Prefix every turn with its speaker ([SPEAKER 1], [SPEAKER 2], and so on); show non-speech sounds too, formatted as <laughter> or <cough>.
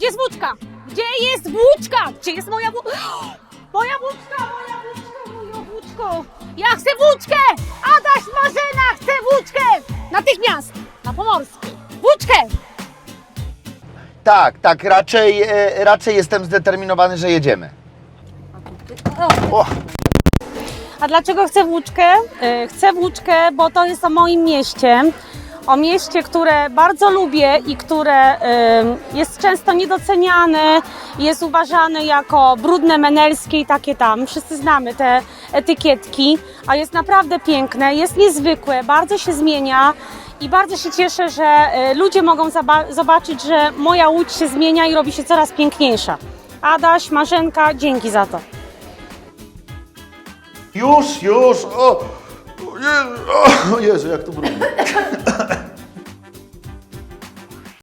[SPEAKER 1] Gdzie jest włóczka? Gdzie jest włóczka? Gdzie jest moja włóczka? <gasps> Moja włóczka, moja włóczka, moja włóczko! Ja chcę włóczkę! Adaś Marzena chce włóczkę! Natychmiast! Na Pomorskiej. Włóczkę!
[SPEAKER 2] Tak, tak, raczej, e, raczej jestem zdeterminowany, że jedziemy. O,
[SPEAKER 1] A dlaczego chcę włóczkę? E, Chcę włóczkę, bo to jest o moim mieście. O mieście, które bardzo lubię i które jest często niedoceniane, jest uważane jako brudne, menelskie i takie tam. Wszyscy znamy te etykietki, a jest naprawdę piękne, jest niezwykłe, bardzo się zmienia i bardzo się cieszę, że e, ludzie mogą zobaczyć, że moja łódź się zmienia i robi się coraz piękniejsza. Adaś, Marzenka, dzięki za to.
[SPEAKER 2] już, już, o, o, Jezu, o, Jezu, jak to brudno.